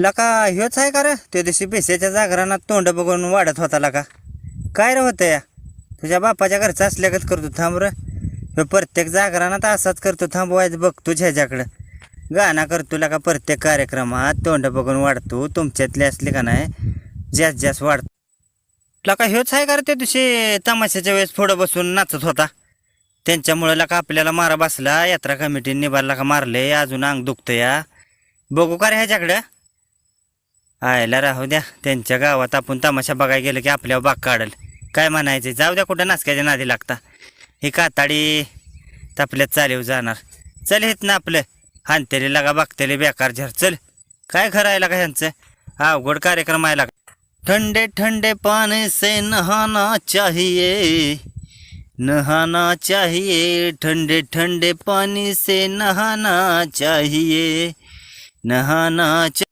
लका ह्योच आहे का रे? त्या दिवशी बेसेच्या जागरणात तोंड बघून वाढत होता लका काय रे होतं या तुझ्या बापाच्या घरचं असल्यागत करतो थांब रे. ह्यो प्रत्येक जागरणात असाच करतो थांबवायचं बघ तुझ्या ह्याच्याकडं. गाणं करतो लका प्रत्येक कार्यक्रमात तोंड बघून वाढतो. तुमच्यातले असले का नाही जास्त जास्त वाढतो लका ह्योच आहे का रे त्या दिवशी तमाशाच्या वेळेस पुढं बसून नाचत होता? त्यांच्यामुळं लका आपल्याला मारा बसला यात्रा कमिटीने निभारला का मारले अजून अंग दुखतं या बघू का रे ह्याच्याकडं? आयला राहू द्या. त्यांच्या गावात आपण तमाशा बघायला गेलं की आपल्यावर बाग काढल. काय म्हणायचं? जाऊ द्या कुठं नाचक्याच्या नादी लागता. ही काताडी तापल्यात चालेव जाणार. चल हेत ना आपलं. हानतेली लागा बघतेले बेकार झर. चल. काय खरं आहे लागा ह्यांचं? अवघड कार्यक्रम आहे लागा. ठंडे ठंडे पानी से नहाना चाहिए. नहाना चाहिए. ठंडे ठंडे पानी से नहाना चाहिए. नहाना चाहिए